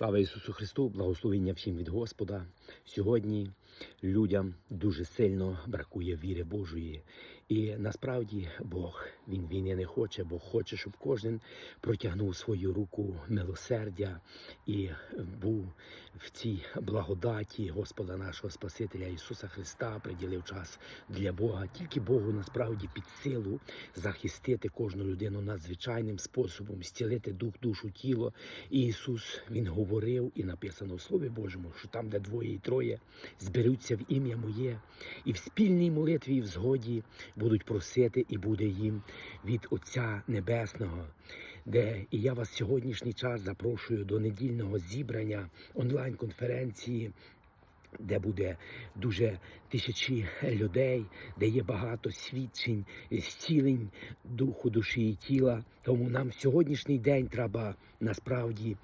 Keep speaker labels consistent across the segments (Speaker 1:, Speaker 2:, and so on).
Speaker 1: Слава Ісусу Христу, благословення всім від Господа. Сьогодні людям дуже сильно бракує віри Божої. І насправді Бог він війни не хоче, Бог хоче, щоб кожен протягнув свою руку милосердя і був в цій благодаті Господа нашого Спасителя Ісуса Христа, приділив час для Бога. Тільки Богу насправді під силу захистити кожну людину надзвичайним способом, зцілити дух, душу, тіло. І Ісус Він говорив, і написано в Слові Божому, що там, де двоє і троє зберуться в ім'я моє, і в спільній молитві і в згоді будуть просити, і буде їм від Отця Небесного. Де і я вас сьогоднішній час запрошую до недільного зібрання онлайн-конференції. Де буде дуже тисячі людей, де є багато свідчень, зцілень духу, душі і тіла. Тому нам сьогоднішній день треба насправді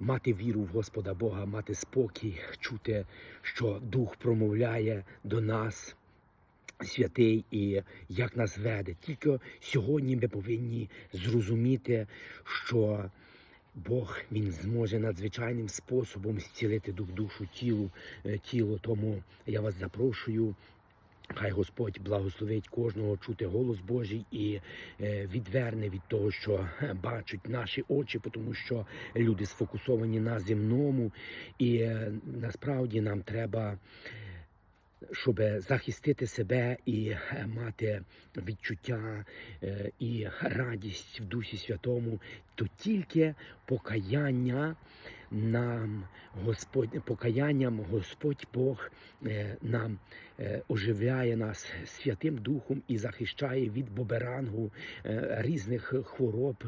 Speaker 1: мати віру в Господа Бога, мати спокій, чути, що Дух промовляє до нас. Святий і як нас веде. Тільки сьогодні ми повинні зрозуміти, що Бог він зможе надзвичайним способом зцілити дух, душу, тілу, е, тіло. Тому я вас запрошую. Хай Господь благословить кожного чути голос Божий і е, відверне від того, що е, бачать наші очі, тому що люди сфокусовані на земному, і е, насправді нам треба щоб захистити себе і мати відчуття і радість в Дусі Святому, то тільки покаяння нам Господь покаянням Господь Бог е, нам е, оживляє нас Святим Духом і захищає від боберангу е, різних хвороб,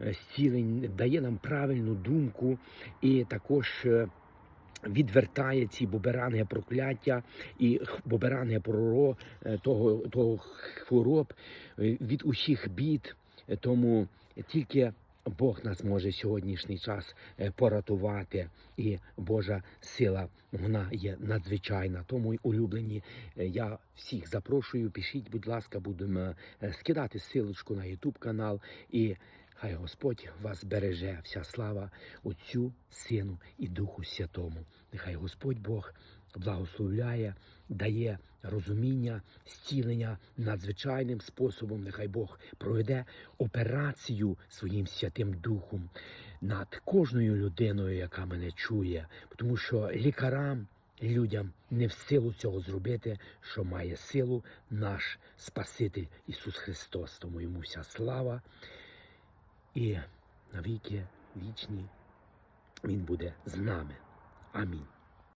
Speaker 1: зцілень, дає нам правильну думку і також. відвертає ці боберанги прокляття і боберанги проро того, того хвороб від усіх бід. Тому тільки Бог нас може сьогоднішній час е, поратувати, і Божа сила вона є надзвичайна. Тому й улюблені е, я всіх запрошую. Пишіть, будь ласка, будемо е, скидати силочку на YouTube канал і. Хай Господь вас береже, вся слава Отцю, Сину і Духу Святому. Нехай Господь Бог благословляє, дає розуміння, зцілення надзвичайним способом. Нехай Бог проведе операцію своїм святим духом над кожною людиною, яка мене чує, тому що лікарам. Людям не в силу цього зробити, що має силу наш Спаситель Ісус Христос. Тому йому вся слава і навіки вічні Він буде з нами. Амінь.